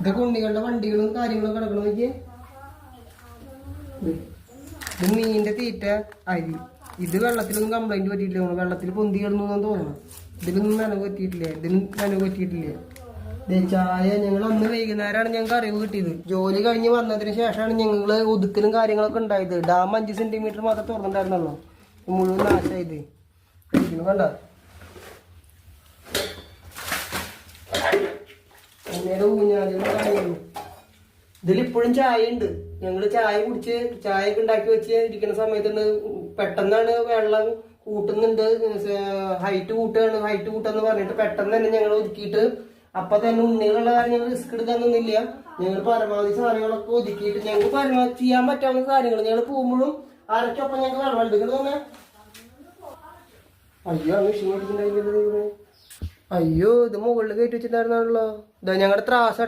ഇതൊക്കെ ഉണ്ണികളുടെ വണ്ടികളും കാര്യങ്ങളും കിടക്കണം നോക്കിയേ മീനിന്റെ തീറ്റ അരി. ഇത് വെള്ളത്തിലൊന്നും കംപ്ലൈന്റ് പറ്റിയിട്ടില്ല. നമ്മൾ വെള്ളത്തിൽ പൊന്തി കിടന്നു തോന്നുന്നു ഇതിലൊന്നും നനവ് പറ്റിയിട്ടില്ല. ഇതിനും നനവ് പറ്റിയിട്ടില്ല. ചായ ഞങ്ങൾ അന്ന് വൈകുന്നേരമാണ് ഞങ്ങൾക്ക് അറിവ് കിട്ടിയത്. ജോലി കഴിഞ്ഞ് വന്നതിന് ശേഷമാണ് ഞങ്ങൾ ഒതുക്കലും കാര്യങ്ങളൊക്കെ ഉണ്ടായത്. ഡാം അഞ്ച് സെന്റിമീറ്റർ മാത്രമേ തുറന്നിട്ടുണ്ടായിരുന്നുള്ളൂ. മുഴുവൻ നാശമായത് കണ്ട? അന്നേരം ഊഞ്ഞാലുകളും കാര്യങ്ങളും ഇതിലിപ്പോഴും ചായ ഉണ്ട് ഞങ്ങൾ ചായ കുടിച്ച് ചായ ഒക്കെ ഉണ്ടാക്കി വെച്ച് ഇരിക്കുന്ന സമയത്ത് പെട്ടെന്നാണ് വെള്ളം കൂട്ടുന്നുണ്ട്. ഹൈറ്റ് കൂട്ടുകയാണ് ഹൈറ്റ് കൂട്ടാന്ന് പറഞ്ഞിട്ട് പെട്ടെന്ന് തന്നെ ഞങ്ങൾ ഒതുക്കിയിട്ട് അപ്പൊ തന്നെ ഉണ്ണികളുള്ള കാര്യം ഞങ്ങൾ റിസ്ക് എടുക്കാനൊന്നുമില്ല ഞങ്ങൾ പരമാവധി സാധനങ്ങളൊക്കെ ഒതുക്കിയിട്ട് ഞങ്ങൾക്ക് പരമാവധി ചെയ്യാൻ പറ്റാവുന്ന കാര്യങ്ങൾ ഞങ്ങൾ പോകുമ്പോഴും ആരൊക്കെയൊപ്പം ഞങ്ങൾക്ക് വെള്ളം എടുക്കുന്നത് അയ്യോ അങ്ങ് ക്ഷീണിച്ചിട്ടുണ്ടായില്ലേ അയ്യോ ഇത് മുകളിൽ കയറ്റി വെച്ചിട്ടുണ്ടായിരുന്നാണല്ലോ. ഇതാ ഞങ്ങളുടെ ത്രാസ